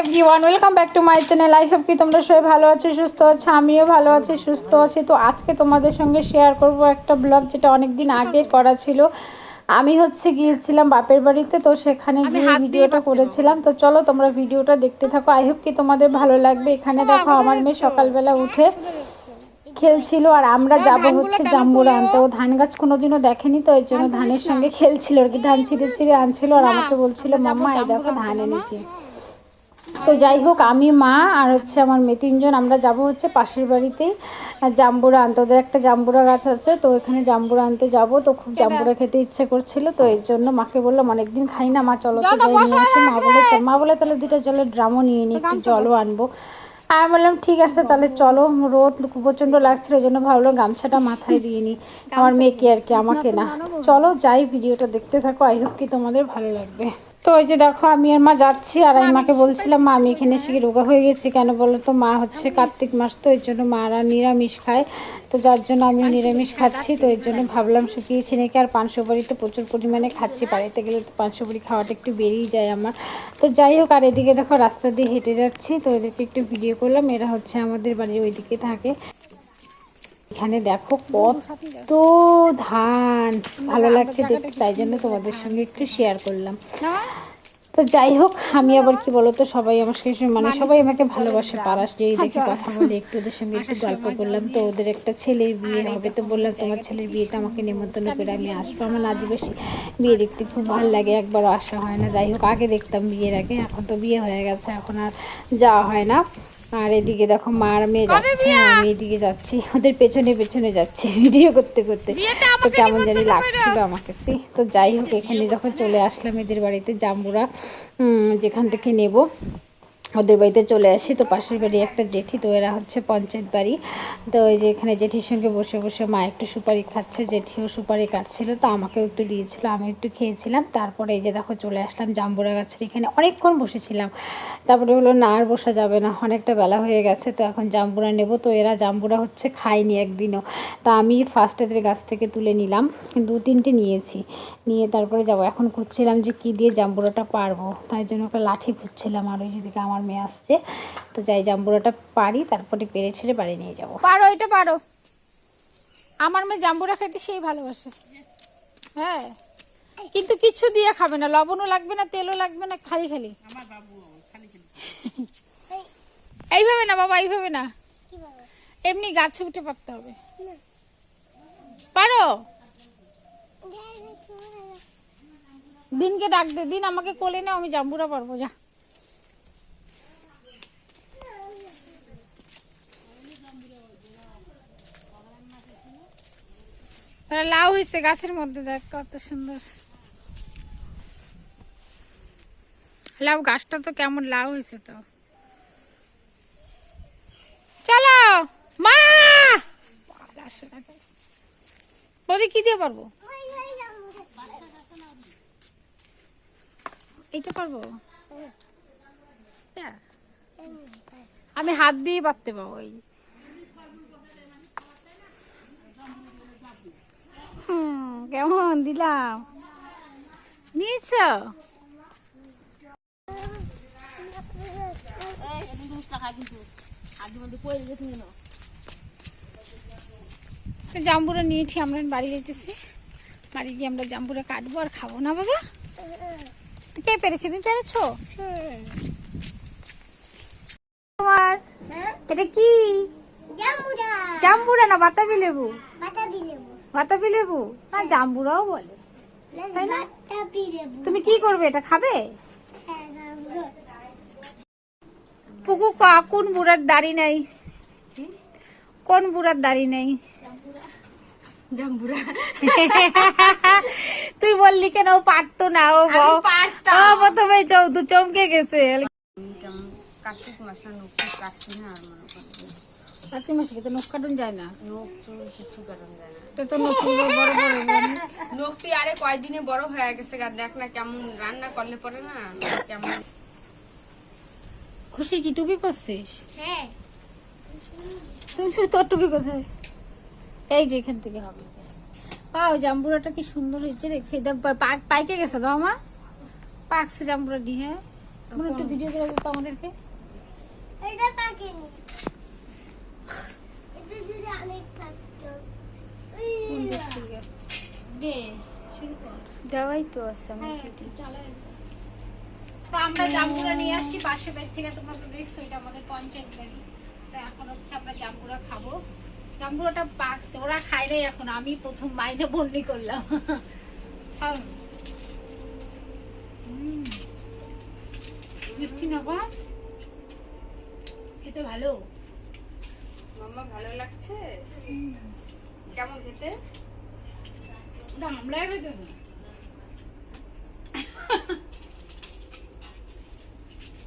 Everyone welcome back to my channel I hope কি তোমরা সবাই ভালো আছো সুস্থ আছো আমিও ভালো আছি সুস্থ আছি। তো আজকে তোমাদের সঙ্গে শেয়ার করব একটা ব্লগ যেটা অনেক দিন আগে করা ছিল। আমি হচ্ছে গিয়েছিলাম বাপের বাড়িতে তো সেখানে গিয়ে ভিডিওটা করেছিলাম। তো চলো তোমরা ভিডিওটা দেখতে থাকো। আই হোপ কি তোমাদের ভালো লাগবে। এখানে দেখো আমার মেয়ে সকালবেলা উঠে খেলছিল আর আমরা যাব হচ্ছে জাম্বুরা আনতে। ও ধান গাছ কোনোদিনও দেখেনি তো এর জন্য ধানের সঙ্গে খেলছিল আর কি। ধান ছিঁড়ে ছিঁড়ে আনছিল আর আমাকে বলছিল মাম্মা এই দেখো ধান এনেছি। তো যাই হোক আমি মা আর হচ্ছে আমার মেয়ে তিনজন আমরা যাব হচ্ছে পাশের বাড়িতেই আর জাম্বুরা আনতে ওদের একটা জাম্বুরা গাছ আছে তো ওখানে জাম্বুরা আনতে যাব। তো খুব জাম্বুরা খেতে ইচ্ছে করছিল তো এর জন্য মাকে বললাম অনেকদিন খাই না মা চলো তো যাই নিয়ে আসি মা বলে। মা বলে তাহলে দুটো জলের ড্রামও নিয়ে নিই একটু জলও আনব। আমি বললাম ঠিক আছে তাহলে চলো রোদ প্রচণ্ড লাগছিল ওই জন্য ভাবলো গামছাটা মাথায় দিয়ে নিই আমার মেয়েকে আর কি আমাকে না। চলো যাই ভিডিওটা দেখতে থাকো আই হোপ কি তোমাদের ভালো লাগবে। তো ওই যে দেখো আমি আর মা যাচ্ছি আর আমি মাকে বলছিলাম মা আমি এখানে এসে রোগা হয়ে গেছি কেন বলো তো? মা হচ্ছে কার্তিক মাস তো এর জন্য মারা নিরামিষ খায়। তো যার জন্য আমি নিরামিষ খাচ্ছি তো এর জন্য ভাবলাম শুকিয়েছি নাকি আর পান সুপারি তো প্রচুর পরিমাণে খাচ্ছি। বাড়িতে গেলে তো পান সুপারি খাওয়াটা একটু বেরিয়ে যায় আমার। তো যাই হোক আর এদিকে দেখো রাস্তা দিয়ে হেঁটে যাচ্ছি তো এদেরকে একটু ভিডিও করলাম। এরা হচ্ছে আমাদের বাড়ির ওইদিকে থাকে। এখানে দেখো কত ধান। ভালো লাগছে দেখতে তাই জন্য তোমাদের সঙ্গে একটু শেয়ার করলাম। তো যাই হোক আমি আবার কি বলতো সবাই আমার সঙ্গে মানে সবাই আমাকে ভালোবাসে পাড়াস যে দেখে কথা বলে একটু ওদের সঙ্গে একটু গল্প করলাম। তো ওদের একটা ছেলের বিয়ে হবে তো বললাম তোমার ছেলের বিয়েতে আমাকে নিমন্ত্রণ করে আমি আসব। আমার আদিবাসী বিয়ে দেখতে খুব ভালো লাগে একবারও আসা হয় না। যাই হোক আগে দেখতাম বিয়ের আগে এখন তো বিয়ে হয়ে গেছে এখন আর যাওয়া হয় না। আর এদিকে দেখো মার মেয়ে যাচ্ছে আমি এদিকে যাচ্ছি ওদের পেছনে পেছনে যাচ্ছি ভিডিও করতে করতে। তো কেমন জানি লাগছিল আমাকে তো যাই হোক এখানে যখন চলে আসলাম এদের বাড়িতে জাম্বুরা যেখান থেকে নেব। ওদের বাড়িতে চলে আসি। তো পাশের বাড়ি একটা জেঠি, তো এরা হচ্ছে পঞ্চায়েত বাড়ি। তো ওই যে এখানে জেঠির সঙ্গে বসে বসে মা একটু সুপারি খাচ্ছে, জেঠিও সুপারি কাটছিল, তো আমাকেও একটু দিয়েছিল, আমি একটু খেয়েছিলাম। তারপরে এই যে দেখো চলে আসলাম জাম্বুরা গাছের এখানে। অনেকক্ষণ বসেছিলাম। তারপরে হলো না আর বসা যাবে না, অনেকটা বেলা হয়ে গেছে, তো এখন জাম্বুরা নেব। তো এরা জাম্বুরা হচ্ছে খায়নি একদিনও। তা আমি ফার্স্ট এদের গাছ থেকে তুলে নিলাম, দু তিনটে নিয়েছি। নিয়ে তারপরে যাব। এখন খুঁজছিলাম যে কী দিয়ে জাম্বুরাটা পারব। তাই জন্য একটা লাঠি খুঁজছিলাম, আর ওই যেদিকে আমার মেয়ে আসছে। তো যাই জাম্বুরাটা পারি তারপরে পেরে ছেড়ে বাড়ি নিয়ে যাব। পারো এটা পারো। আমার মেয়ে জাম্বুরা খেতে সেই ভালোবাসে। হ্যাঁ। কিন্তু কিছু দিয়ে খাবে না লবণও লাগবে না তেলও লাগবে না খালি খালি। এইভাবে না বাবা এইভাবে না। এমনি গাছে উঠে পারতে হবে। পারো? দিনকে ডাক দে দিন আমাকে কোলে নাও আমি জাম্বুরা পারব যা। লাউ হয়েছে গাছের মধ্যে, দেখ কত সুন্দর। লাউ গাছটা তো কেমন লাউ হয়েছে তো। চলো বাল কি দিয়ে পারব? এইটা পারব? আমি হাত দিয়ে পারতে পাবো এই কেমন দিলাম? নিয়েছ? জাম্বুরা নিয়েছি আমরা বাড়ি যেতেছি বাড়ি গিয়ে আমরা জাম্বুরা কাটবো আর খাব না বাবা? কে পেরেছি? তুমি পেরেছ? তোমার এটা কি? জাম্বুরা না বাতাবি লেবু? বাতাবি লেবু হ্যাঁ। জাম্বুরাও বলে। তাই না? তুমি কি করবে? এটা খাবে? পুকু কোন বুড়ার দাড়ি নেই? কোন বুড়ার দাড়ি নেই? তুই বললি কেন? ও পারতো না ও প্রথমে চৌ- চমকে গেছে। কার্তিক মাসটা কাটছি না আর মনে কার্তিক মাসে তো নখ কাটুন যায় না? নখ কিছু কাটানো যায় না। তো তো নখ বড় বড়। নখটি আরে কয়দিনে বড় হয়ে গেছে গা? দেখ না কেমন রান্না করলে পরে না কেমন। খুশি কি টুপি পরছিস? তুমি শুধু তোর টুপি কোথায়? এই যে এখান থেকে হবে যে। পাও জাম্বুরাটা কি সুন্দর হয়েছে রে। পা- পা- পাইকে গেছে তো আমার পাকছে জাম্বুরাটি হ্যাঁ। একটু ভিডিও করে দিত আমাদেরকে। এটা পাকেনি এটা যদি অনেক থাকতো দে শুরু কর দেওয়াই তো আছে হ্যাঁ, তো আমরা জাম্বুরা নিয়ে আসছি বাড়ি থেকে তোমরা তো দেখছ এটা আমাদের পঞ্চায়েত বাড়ি তো এখন হচ্ছে আমরা জাম্বুরা খাব। জাম্বুরাটা পাকছে ওরা খায় নাই এখন আমি প্রথম মাইনে বন্ডি করলাম। মিষ্টি? খেতে ভালো? মাম্মা ভালো লাগছে? কেমন খেতে?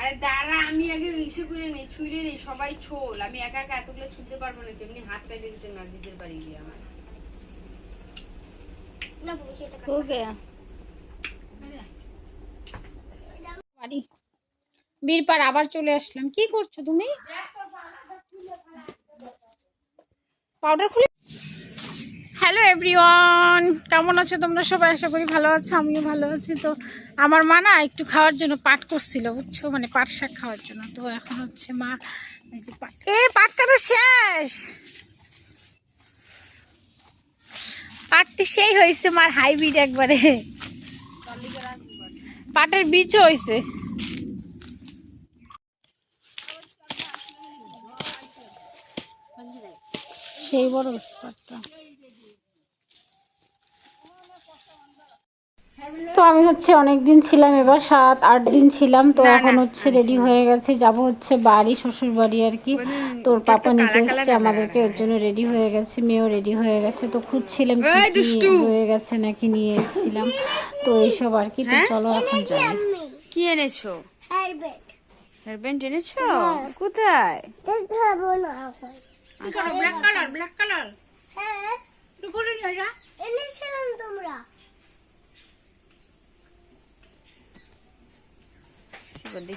আরে দাঁড়া আমি আগে ইসে করে নেই ছুঁড়ে নেই সবাই ছোল। আমি একা একা এতগুলো ছুঁতে পারব না তেমনি হাত কেটে দিতে না দিতে পারি গিয়ে আমার। বীরপার আবার চলে আসলাম। কি করছ তুমি? পাউডার খুলে হ্যালো এভরিওয়ান কেমন আছো তোমরা সবাই? আশা করি ভালো আছো, আমিও ভালো আছি। তো আমার মা না একটু খাওয়ার জন্য পাট করছিল, বুঝছ? মানে পাট শাক খাওয়ার জন্য। তো এখন হচ্ছে মা পাট এ, পাট কাটা শেষ! পাটটি সেই হয়েছে মার হাইব্রিড একবারে। পাটের বীজও হয়েছে। সেই বড় হয়েছে পাটটা তো আমি হচ্ছে অনেক দিন ছিলাম এবার সাত আট দিন ছিলাম তো এখন হচ্ছে রেডি হয়ে গেছে যাব হচ্ছে বাড়ি শ্বশুর বাড়ি আর কি। তোর পাপা নিতে এসছে আমাদেরকে ওর জন্য রেডি হয়ে গেছে মেয়েও রেডি হয়ে গেছে। তো খুঁজছিলাম হয়ে গেছে নাকি নিয়ে এসেছিলাম। তো এইসব আর কি তো চলো এখন যাই। কি এনেছো? হেয়ারব্যান্ড এনেছো? কোথায়? না। এখন ব্ল্যাক কালার ব্ল্যাক কালার হ্যাঁ। এনেছিলাম তোমরা।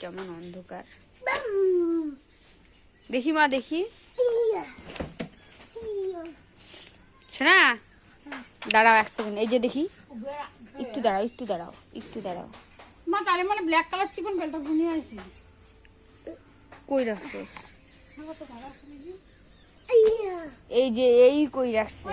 কেমন অন্ধকার। দেখি মা দেখি। শোনা দাঁড়াও এক সেকেন্ড এই যে দেখি। একটু দাঁড়াও একটু দাঁড়াও একটু দাঁড়াও। মা তাহলে মানে ব্ল্যাক কালার চিকন বেলটা ঘুমিয়ে আছে কই রাখছো ইয়া। এই যে এই কই রাখছে?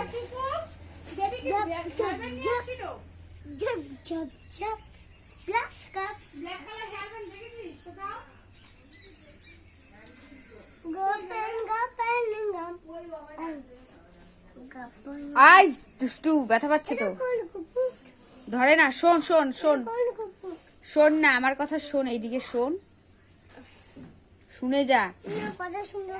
আই দুষ্টু, ব্যথা পাচ্ছে তো। ধরে না, শোন শোন শোন। শোন না, আমার কথা শোন, এইদিকে শোন। শুনে যা। কত সুন্দর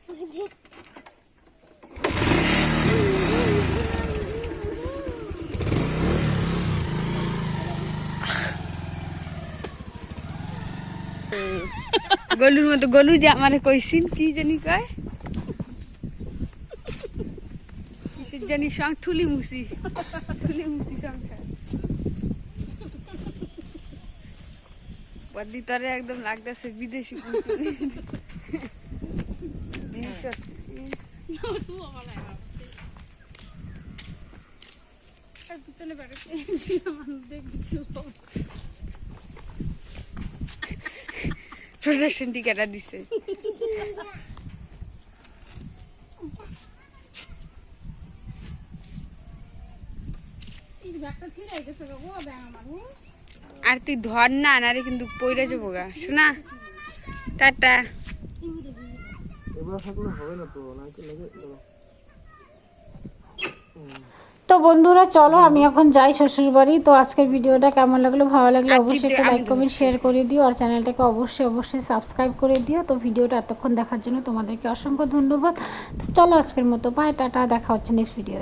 গলুর মতো গলু যে আমারে কইছিন কি জানি কয়? কিসের জানি সং ঠুলি মুসি। ঠুলি মুসি সংখ্যা বদি তরে একদম লাগতেছে বিদেশি প্রোডাকশন টিকাটা দিছে। আর তুই ধর না নারে কিন্তু পইরা যাব গা শোনা টাটা তো বন্ধুরা চলো আমি এখন যাই শ্বশুর বাড়ি তো আজকের ভিডিওটা কেমন লাগল? ভালো লাগল অবশ্যই একটা লাইক কমেন্ট শেয়ার করে দিও। আর চ্যানেলটাকে অবশ্যই অবশ্যই সাবস্ক্রাইব করে দিও। তো ভিডিওটা এতক্ষণ দেখার জন্য তোমাদেরকে অসংখ্য ধন্যবাদ। তো চলো আজকের মতো পায় টাটা দেখা হচ্ছে নেক্সট ভিডিও